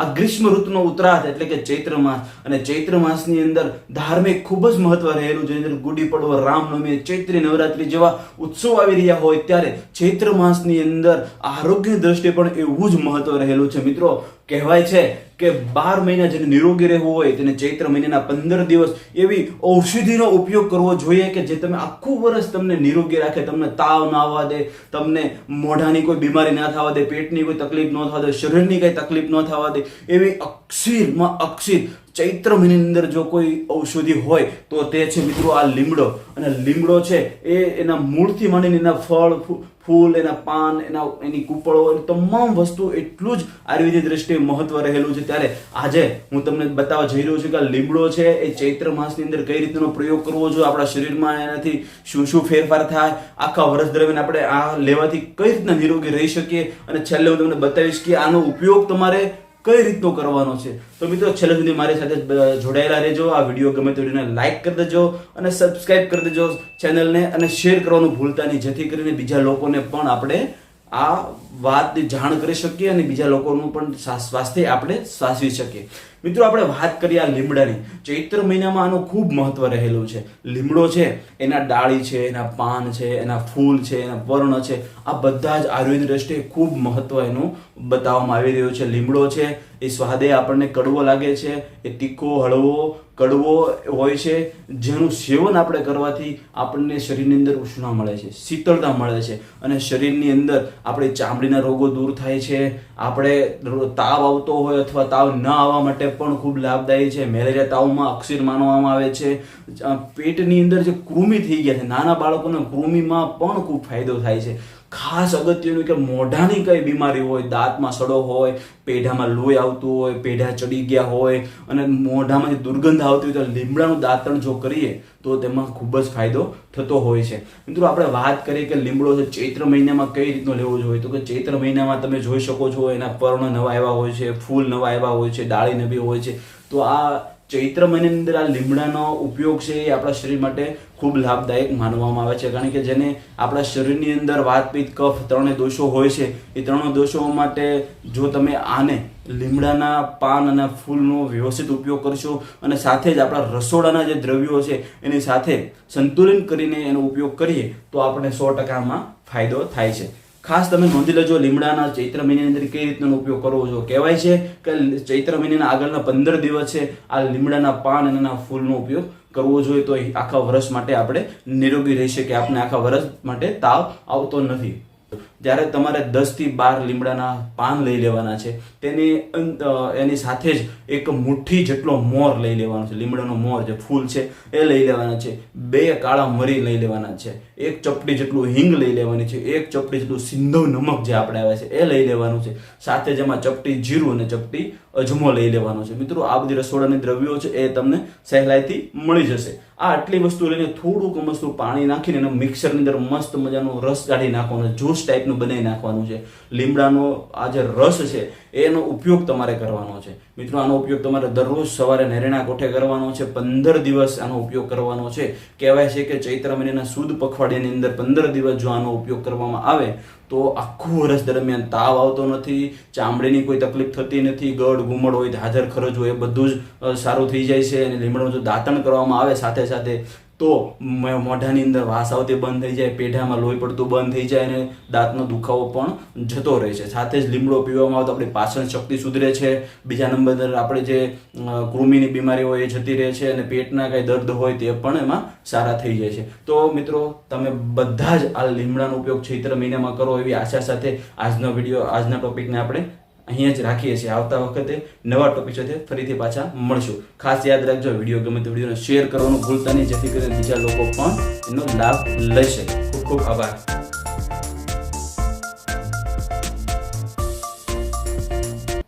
આ ગ્રીષ્મ ઋતુનો ઉત્તરાર્ધ એટલે કે ચૈત્ર માસ. અને ચૈત્ર માસની અંદર ધાર્મિક ખૂબ જ મહત્વ રહેલું છે. અંદર ગુડી, પડવો રામનવમી ચૈત્રી, નવરાત્રી જેવા ઉત્સવ આવી રહ્યા હોય ત્યારે ચૈત્ર માસની અંદર આરોગ્યની દ્રષ્ટિએ પણ એવું જ મહત્વ રહેલું છે. મિત્રો કહેવાય છે કે બાર મહિના જેને નિરોગી રહેવું હોય, તેને ચૈત્ર મહિનાના પંદર દિવસ એવી ઔષધિનો ઉપયોગ કરવો જોઈએ કે જે તમે આખું વર્ષ તમને નિરોગી રાખે, તમને તાવ ના આવવા દે, તમને મોઢાની કોઈ બીમારી ના થવા દે, પેટની કોઈ તકલીફ ન થવા દે, શરીરની કઈ તકલીફ ન થવા દે, એવી અક્ષીરમાં અક્ષીર ચૈત્ર મહિનાની અંદર જો કોઈ ઔષધિ હોય, તો તે છે મિત્રો આ લીમડો. અને લીમડો છે એ એના મૂળથી માંડીને એના ફળ ફૂલ, એના પાન, એના એની કૂપળો, એની તમામ વસ્તુ એટલું જ આયુર્વેદિક દ્રષ્ટિએ મહત્વ રહેલું છે. ત્યારે આજે હું તમને બતાવવા જઈ રહ્યો છું કે આ લીમડો છે, એ ચૈત્ર માસની અંદર કઈ રીતનો પ્રયોગ કરવો જોઈએ? આપણા શરીરમાં એનાથી શું શું ફેરફાર થાય? આખા વર્ષ દરમિયાન આપણે આ લેવાથી કઈ રીતના નિરોગી રહી શકીએ? અને છેલ્લે હું તમને બતાવીશ કે આનો ઉપયોગ તમારે કઈ રીતનો કરવાનો છે? તો મિત્રો, છેલ્લે સુધી મારી સાથે જોડાયેલા રહેજો. આ વીડિયો ગમે તો વિડીયોને લાઈક કરી દેજો અને સબસ્ક્રાઇબ કરી દેજો ચેનલને અને શેર કરવાનું ભૂલતા નહીં, જેથી કરીને બીજા લોકોને પણ આપણે આ વાતની જાણ કરી શકીએ અને બીજા લોકોનું પણ સ્વાસ્થ્ય આપણે સાચવી શકીએ. મિત્રો, આપણે વાત કરીએ આ લીમડાની. ચૈત્ર મહિનામાં આનું ખૂબ મહત્વ રહેલું છે. લીમડો છે, એના ડાળી છે, એના પાન છે, એના ફૂલ છે, એના પર્ણ છે. આ બધા જ આયુર્વેદ દ્રષ્ટિએ ખૂબ મહત્વ એનું બતાવવામાં આવી રહ્યું છે. લીમડો છે, એ સ્વાદે આપણને કડવો લાગે છે, એ તીખો, હળવો, કડવો હોય છે. જેનું સેવન આપણે કરવાથી આપણને શરીરની અંદર ઉષ્ણા મળે છે, શીતળતા મળે છે અને શરીરની અંદર આપણી ચામડીના રોગો દૂર થાય છે. આપણે તાવ આવતો હોય અથવા તાવ ન આવવા માટે પણ ખૂબ લાભદાયી છે. મેલેરિયા તાવમાં અક્ષીર માનવામાં આવે છે. પેટની અંદર જે કૃમિ થઈ ગયા છે, નાના બાળકોને કૃમિમાં પણ ખૂબ ફાયદો થાય છે. ખાસ અગત્યનું કે મોઢાની કઈ બીમારી હોય, દાંતમાં સડો હોય, પેઢામાં લોહી આવતું હોય, પેઢા ચડી ગયા હોય અને મોઢામાંથી દુર્ગંધ આવતી હોય તો લીમડાનું દાંતણ જો કરીએ તો તેમાં ખૂબ જ ફાયદો થતો હોય છે. મિત્રો, આપણે વાત કરીએ કે લીમડો છે, ચૈત્ર મહિનામાં કઈ રીતનો લેવો જોઈએ? તો કે ચૈત્ર મહિનામાં તમે જોઈ શકો છો એના પર્ણ નવા આવ્યા હોય છે, ફૂલ નવા આવ્યા હોય છે, ડાળી નવી હોય છે. તો આ ચૈત્ર મહિનાની અંદર આ લીમડાનો ઉપયોગ છે એ આપણા શરીર માટે ખૂબ લાભદાયક માનવામાં આવે છે. કારણ કે જેને આપણા શરીરની અંદર વાતપીત, કફ ત્રણે દોષો હોય છે, એ ત્રણે દોષો માટે જો તમે આને લીમડાના પાન અને ફૂલનો વ્યવસ્થિત ઉપયોગ કરશો અને સાથે જ આપણા રસોડાના જે દ્રવ્યો છે એની સાથે સંતુલન કરીને એનો ઉપયોગ કરીએ, તો આપણને સો ટકામાં ફાયદો થાય છે. ખાસ તમે નોંધી લેજો, લીમડાના ચૈત્ર મહિનાની અંદર કઈ રીતનો ઉપયોગ કરવો જોઈએ? કહેવાય છે કે ચૈત્ર મહિનાના આગળના પંદર દિવસ છે આ લીમડાના પાન અને ફૂલનો ઉપયોગ કરવો જોઈએ. તો આખા વર્ષ માટે આપણે નિરોગી રહી શકીએ. આપણે આખા વર્ષ માટે તાવ આવતો નથી. જ્યારે તમારે દસથી બાર લીમડાના પાન લઈ લેવાના છે, તેની એની સાથે જ એક મુઠ્ઠી જેટલો મોર લઈ લેવાનો છે. લીમડાનો મોર જે ફૂલ છે, એ લઈ લેવાના છે. બે કાળા મરી લઈ લેવાના છે. એક ચપટી જેટલું હિંગ લઈ લેવાની છે. એક ચપટી જેટલું સિંધવ નમક જે આપણે આવે છે, એ લઈ લેવાનું છે. સાથે જ એમાં ચપટી જીરું અને ચપટી અજમો લઈ લેવાનો છે. મિત્રો, આ બધી રસોડાની દ્રવ્યો છે, એ તમને સહેલાઈથી મળી જશે. આ આટલી વસ્તુ લઈને થોડુંક મસ્તું પાણી નાખીને એને મિક્સરની અંદર મસ્ત મજાનો રસ કાઢી નાખવાનો જ્યુસ ટાઈપનું બનાવી નાખવાનું છે. લીમડાનો આ જે રસ છે, એનો ઉપયોગ તમારે કરવાનો છે. મિત્રો, આનો ઉપયોગ તમારે દરરોજ સવારે નેરેણા કોઠે કરવાનો છે, પંદર દિવસ આનો ઉપયોગ કરવાનો છે. કહેવાય છે કે ચૈત્ર મહિનાના સુદ પખવાડિયાની અંદર પંદર દિવસ જો આનો ઉપયોગ કરવામાં આવે, તો આખું વર્ષ દરમિયાન તાવ આવતો નથી, ચામડીની કોઈ તકલીફ થતી નથી, ગળ ગુમડ હોય, હાજર ખરજ હોય, એ બધું જ સારું થઈ જાય છે. અને લીમડાનું જો દાંતણ કરવામાં આવે સાથે સાથે તો મોઢાની અંદર વાસ આવતી બંધ થઈ જાય, પેઢામાં લોહી પડતું બંધ થઈ જાય અને દાંતનો દુખાવો પણ જતો રહે છે. સાથે જ લીમડો પીવામાં આવે તો આપણી પાચન શક્તિ સુધરે છે. બીજા નંબર આપણે જે કૃમિની બીમારી હોય એ જતી રહે છે અને પેટના કાંઈ દર્દ હોય તે પણ એમાં સારા થઈ જાય છે. તો મિત્રો, તમે બધા જ આ લીમડાનો ઉપયોગ ચૈત્ર મહિનામાં કરો એવી આશા સાથે આજનો વીડિયો, આજના ટોપિકને આપણે અહીંયા જ રાખીએ છીએ. આવતા વખતે નવા ટોપિક સાથે ફરીથી પાછા મળશું. ખાસ યાદ રાખજો, વીડિયો ગમે તો વિડીયોને શેર કરવાનું ભૂલતા નહીં, જેથી કરીને બીજા લોકો પણ એનો લાભ લઈ શકે. ખૂબ ખૂબ આભાર.